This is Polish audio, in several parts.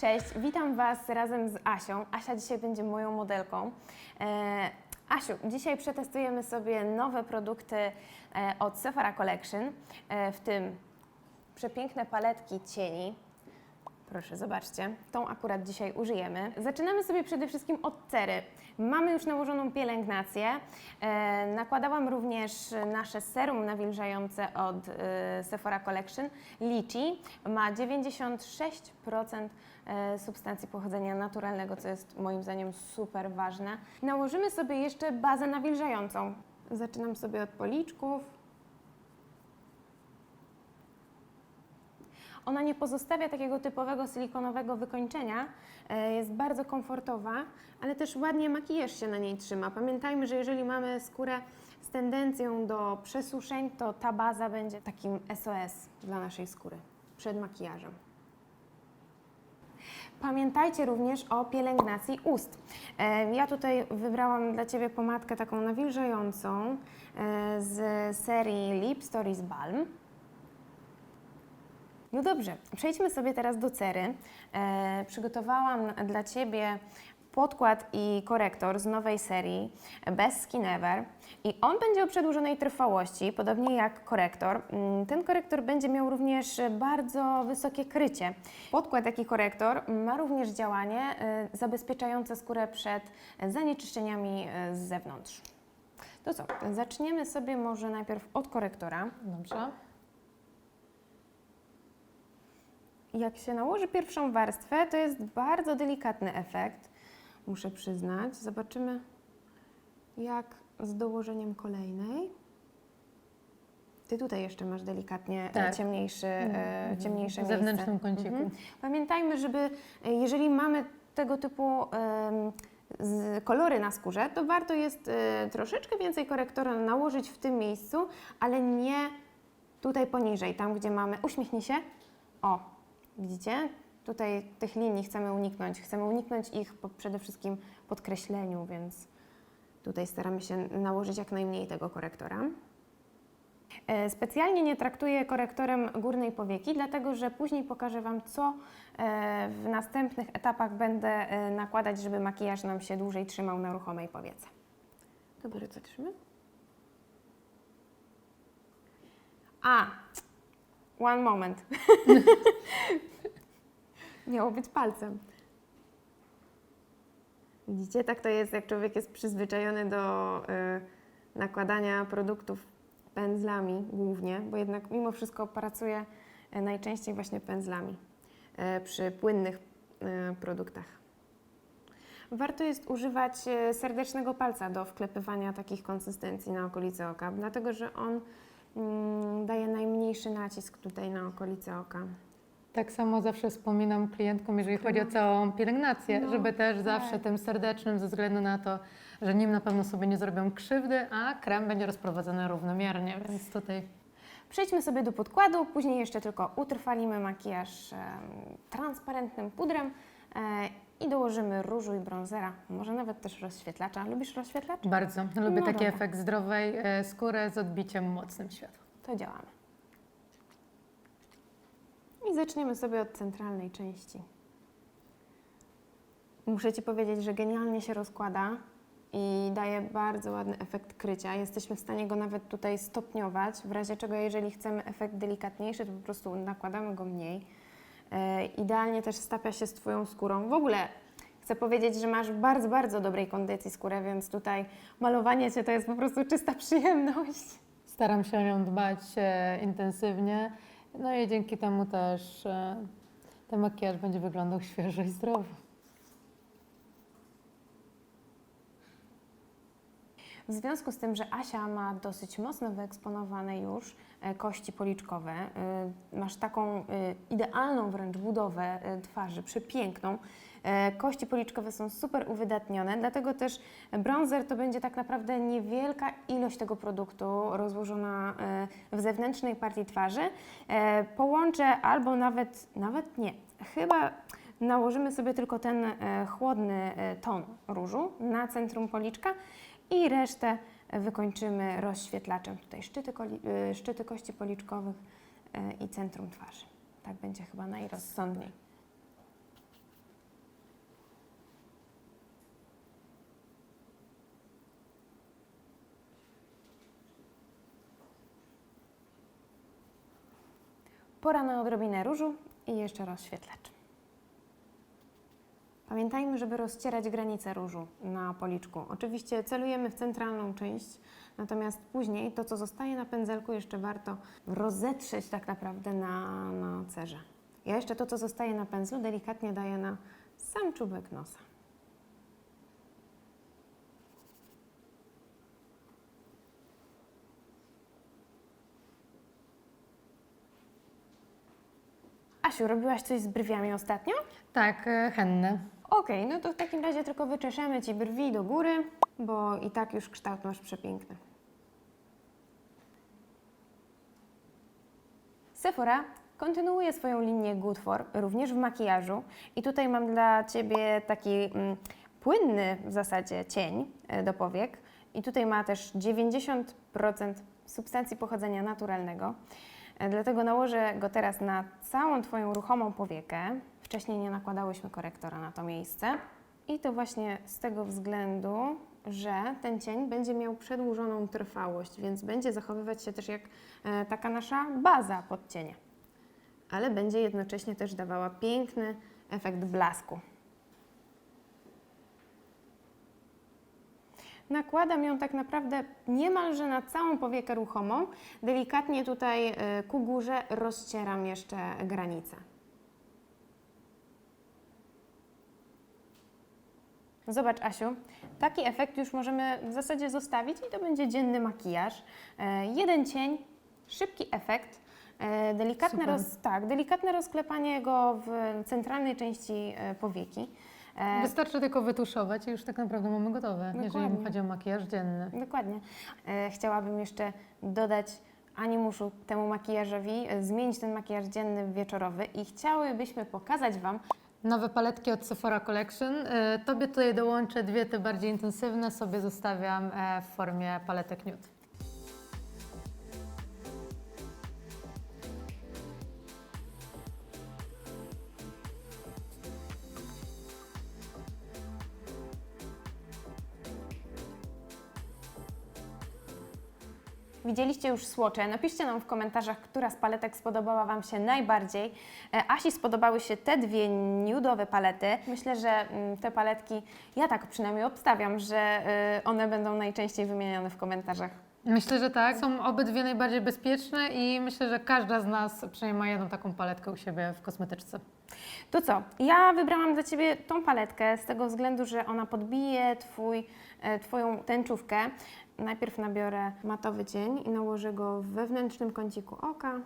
Cześć, witam Was razem z Asią. Asia dzisiaj będzie moją modelką. E, Asiu, dzisiaj przetestujemy sobie nowe produkty e, od Sephora Collection, e, w tym przepiękne paletki cieni. Proszę, zobaczcie, tą akurat dzisiaj użyjemy. Zaczynamy sobie przede wszystkim od cery. Mamy już nałożoną pielęgnację. E, nakładałam również nasze serum nawilżające od e, Sephora Collection. Lichi ma 96% e, substancji pochodzenia naturalnego, co jest moim zdaniem super ważne. Nałożymy sobie jeszcze bazę nawilżającą. Zaczynam sobie od policzków. Ona nie pozostawia takiego typowego silikonowego wykończenia, e, jest bardzo komfortowa, ale też ładnie makijaż się na niej trzyma. Pamiętajmy, że jeżeli mamy skórę z tendencją do przesuszeń, to ta baza będzie takim SOS dla naszej skóry przed makijażem. Pamiętajcie również o pielęgnacji ust. E, Ja tutaj wybrałam dla Ciebie pomadkę taką nawilżającą e, z serii Lip Stories Balm. No dobrze, przejdźmy sobie teraz do cery. E, przygotowałam dla Ciebie podkład i korektor z nowej serii bez Skin Ever i on będzie o przedłużonej trwałości, podobnie jak korektor. Mm, Ten korektor będzie miał również bardzo wysokie krycie. Podkład, jak i korektor ma również działanie e, zabezpieczające skórę przed zanieczyszczeniami e, z zewnątrz. To co, zaczniemy sobie może najpierw od korektora. Dobrze. Jak się nałoży pierwszą warstwę, to jest bardzo delikatny efekt, muszę przyznać. Zobaczymy, jak z dołożeniem kolejnej. Ty tutaj jeszcze masz delikatnie e, Tak. ciemniejszy, e, ciemniejsze W miejsce. zewnętrznym kąciku. Mhm. Pamiętajmy, żeby e, jeżeli mamy tego typu z kolory na skórze, to warto jest troszeczkę więcej korektora nałożyć w tym miejscu, ale nie tutaj poniżej, tam gdzie mamy. Uśmiechnij się. O, widzicie? Tutaj tych linii chcemy uniknąć. Chcemy uniknąć ich po, przede wszystkim podkreśleniu, więc tutaj staramy się nałożyć jak najmniej tego korektora. E, Specjalnie nie traktuję korektorem górnej powieki, dlatego że później pokażę Wam, co e, w następnych etapach będę e, nakładać, żeby makijaż nam się dłużej trzymał na ruchomej powiece. Dobra, zatrzymy. A, one moment. Miało być palcem. Widzicie, tak to jest, jak człowiek jest przyzwyczajony do y, nakładania produktów pędzlami głównie, bo jednak mimo wszystko pracuję y, najczęściej właśnie pędzlami y, przy płynnych y, produktach. Warto jest używać y, serdecznego palca do wklepywania takich konsystencji na okolice oka, dlatego że on daje najmniejszy nacisk tutaj na okolice oka. Tak samo zawsze wspominam klientkom, jeżeli chodzi o całą pielęgnację, No, żeby też tak. zawsze tym serdecznym, ze względu na to, że nim na pewno sobie nie zrobią krzywdy, a krem będzie rozprowadzony równomiernie, więc tutaj Przejdźmy sobie do podkładu, później jeszcze tylko utrwalimy makijaż transparentnym pudrem e, i dołożymy różu i bronzera, może nawet też rozświetlacza. Lubisz rozświetlacz? bardzo lubię No taki dobra. efekt zdrowej e, skóry z odbiciem mocnym światła. To działamy. I zaczniemy sobie od centralnej części. Muszę Ci powiedzieć, że genialnie się rozkłada i daje bardzo ładny efekt krycia. Jesteśmy w stanie go nawet tutaj stopniować, w razie czego jeżeli chcemy efekt delikatniejszy, to po prostu nakładamy go mniej. E, idealnie też stapia się z Twoją skórą. W ogóle chcę powiedzieć, że masz bardzo, bardzo dobrej kondycji skórę, więc tutaj malowanie Cię to jest po prostu czysta przyjemność. Staram się o nią dbać e, intensywnie, no i dzięki temu też e, ten makijaż będzie wyglądał świeżo i zdrowo. W związku z tym, że Asia ma dosyć mocno wyeksponowane już e, kości policzkowe, e, masz taką e, idealną wręcz budowę twarzy, przepiękną. Kości policzkowe są super uwydatnione, dlatego też bronzer to będzie tak naprawdę niewielka ilość tego produktu rozłożona w zewnętrznej partii twarzy. Połączę albo nawet, nawet nie, chyba nałożymy sobie tylko ten chłodny ton różu na centrum policzka i resztę wykończymy rozświetlaczem tutaj szczyty, e, szczyty kości policzkowych e, i centrum twarzy. Tak będzie chyba najrozsądniej. pora na odrobinę różu i jeszcze rozświetlacz. Pamiętajmy, żeby rozcierać granice różu na policzku. Oczywiście celujemy w centralną część, natomiast później to, co zostaje na pędzelku, jeszcze warto rozetrzeć tak naprawdę na, na cerze. Ja jeszcze to, co zostaje na pędzlu, delikatnie daję na sam czubek nosa. Asiu, robiłaś coś z brwiami ostatnio? Tak, e, henne. Okej, no to w takim razie tylko wyczeszemy Ci brwi do góry, bo i tak już kształt masz przepiękny. Sephora kontynuuje swoją linię Good For, również w makijażu. I tutaj mam dla Ciebie taki mm, płynny w zasadzie cień e, do powiek. I tutaj ma też 90% substancji pochodzenia naturalnego. E, Dlatego nałożę go teraz na całą Twoją ruchomą powiekę. Wcześniej nie nakładałyśmy korektora na to miejsce. I to właśnie z tego względu, że ten cień będzie miał przedłużoną trwałość, więc będzie zachowywać się też jak e, taka nasza baza pod cienia. Ale będzie jednocześnie też dawała piękny efekt blasku. Nakładam ją tak naprawdę niemalże na całą powiekę ruchomą. Delikatnie tutaj e, ku górze rozcieram jeszcze granice. Zobacz, Asiu, taki efekt już możemy w zasadzie zostawić i to będzie dzienny makijaż. E, jeden cień, szybki efekt, e, delikatne, Super. roz, tak, delikatne rozklepanie go w centralnej części e, powieki. E, Wystarczy tylko wytuszować i już tak naprawdę mamy gotowe, jeżeli Dokładnie. chodzi o makijaż dzienny. Dokładnie. E, chciałabym jeszcze dodać animuszu temu makijażowi, e, zmienić ten makijaż dzienny w wieczorowy i chciałybyśmy pokazać Wam, Nowe paletki od Sephora Collection. E, Tobie tutaj dołączę dwie te bardziej intensywne, sobie zostawiam e, w formie paletek nude. Widzieliście już słocze. Napiszcie nam w komentarzach, która z paletek spodobała Wam się najbardziej. E, Asi spodobały się te dwie nudowe palety. Myślę, że mm, te paletki, ja tak przynajmniej obstawiam, że y, one będą najczęściej wymieniane w komentarzach. Myślę, że tak. Są obydwie najbardziej bezpieczne i myślę, że każda z nas przynajmniej ma jedną taką paletkę u siebie w kosmetyczce. To co? Ja wybrałam dla Ciebie tą paletkę z tego względu, że ona podbije twój, e, Twoją tęczówkę. Najpierw nabiorę matowy cień i nałożę go w wewnętrznym kąciku oka.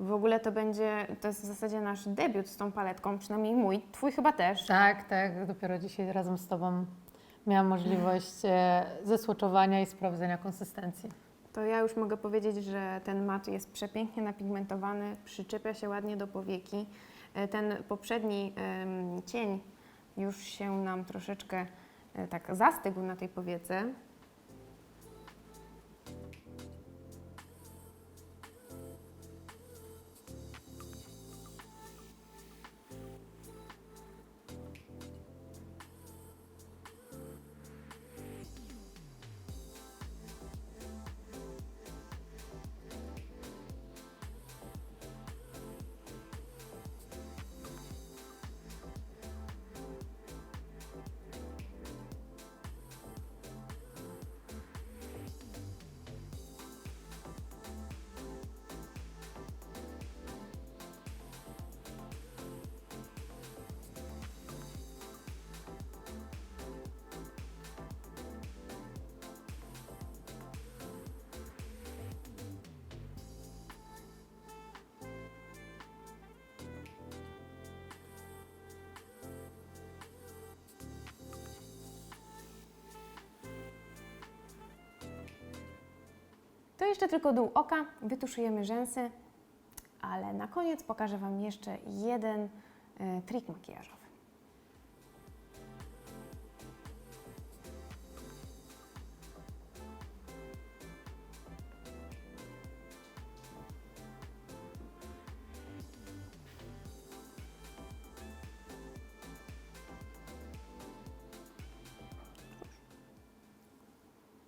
W ogóle to będzie, to jest w zasadzie nasz debiut z tą paletką, przynajmniej mój. Twój chyba też. Tak, tak. Dopiero dzisiaj razem z Tobą miałam możliwość e, zesłoczowania i sprawdzenia konsystencji. To ja już mogę powiedzieć, że ten mat jest przepięknie napigmentowany, przyczepia się ładnie do powieki. E, Ten poprzedni cień już się nam troszeczkę tak zastygł na tej powiece. To jeszcze tylko dół oka, wytuszujemy rzęsy, ale na koniec pokażę Wam jeszcze jeden e, trik makijażowy.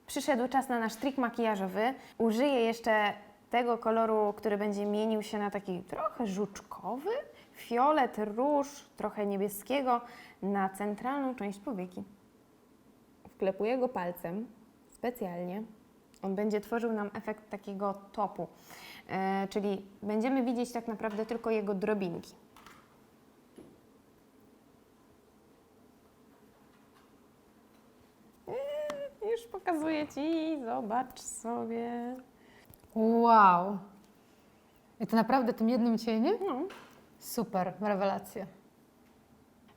Przyszedł czas na nasz trik makijażowy. Użyję jeszcze tego koloru, który będzie mienił się na taki trochę żuczkowy, fiolet, róż, trochę niebieskiego na centralną część powieki. Wklepuję go palcem specjalnie. On będzie tworzył nam efekt takiego topu, e, czyli będziemy widzieć tak naprawdę tylko jego drobinki. Eee, Już pokazuję Ci, zobacz sobie. Wow! I to naprawdę tym jednym cieniem? No. Super, rewelacja.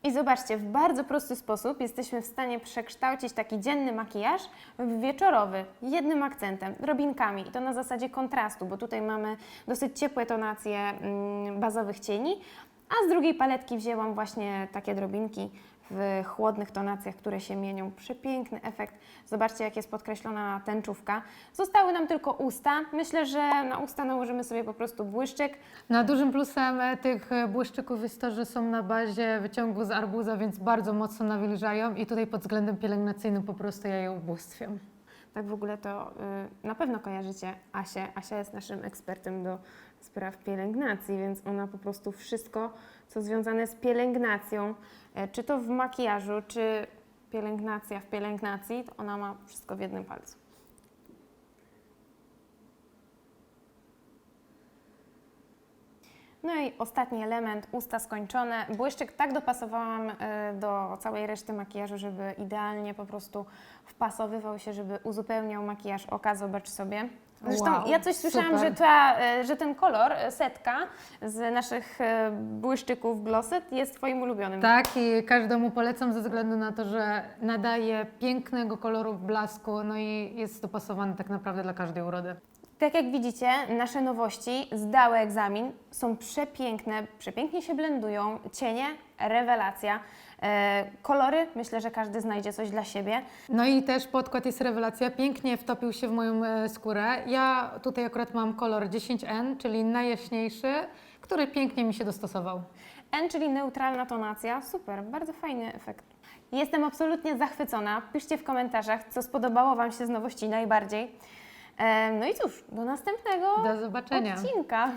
I zobaczcie, w bardzo prosty sposób jesteśmy w stanie przekształcić taki dzienny makijaż w wieczorowy, jednym akcentem, drobinkami. I to na zasadzie kontrastu, bo tutaj mamy dosyć ciepłe tonacje mm, bazowych cieni, a z drugiej paletki wzięłam właśnie takie drobinki w chłodnych tonacjach, które się mienią. Przepiękny efekt. Zobaczcie, jak jest podkreślona tęczówka. Zostały nam tylko usta. Myślę, że na usta nałożymy sobie po prostu błyszczyk. No, dużym plusem e, tych e, błyszczyków jest to, że są na bazie wyciągu z arbuza, więc bardzo mocno nawilżają i tutaj pod względem pielęgnacyjnym po prostu ja je ubóstwiam. Tak w ogóle to y, na pewno kojarzycie Asię. Asia jest naszym ekspertem do spraw pielęgnacji, więc ona po prostu wszystko, co związane z pielęgnacją, e, czy to w makijażu, czy pielęgnacja w pielęgnacji, to ona ma wszystko w jednym palcu. No i ostatni element, usta skończone. Błyszczyk tak dopasowałam e, do całej reszty makijażu, żeby idealnie po prostu wpasowywał się, żeby uzupełniał makijaż oka. Zobacz sobie. Zresztą Wow, ja coś słyszałam, super. że, ta, e, że ten kolor, e, setka z naszych e, błyszczyków Glosset jest Twoim ulubionym. Tak, i każdemu polecam ze względu na to, że nadaje pięknego koloru blasku, no i jest dopasowany tak naprawdę dla każdej urody. Tak jak widzicie, nasze nowości zdały egzamin, są przepiękne, przepięknie się blendują, cienie, rewelacja. E, kolory, myślę, że każdy znajdzie coś dla siebie. No i też podkład jest rewelacja, pięknie wtopił się w moją e, skórę. Ja tutaj akurat mam kolor 10N, czyli najjaśniejszy, który pięknie mi się dostosował. N, czyli neutralna tonacja. Super, bardzo fajny efekt. Jestem absolutnie zachwycona. Piszcie w komentarzach, co spodobało Wam się z nowości najbardziej. E, no i cóż, do następnego Do zobaczenia. odcinka.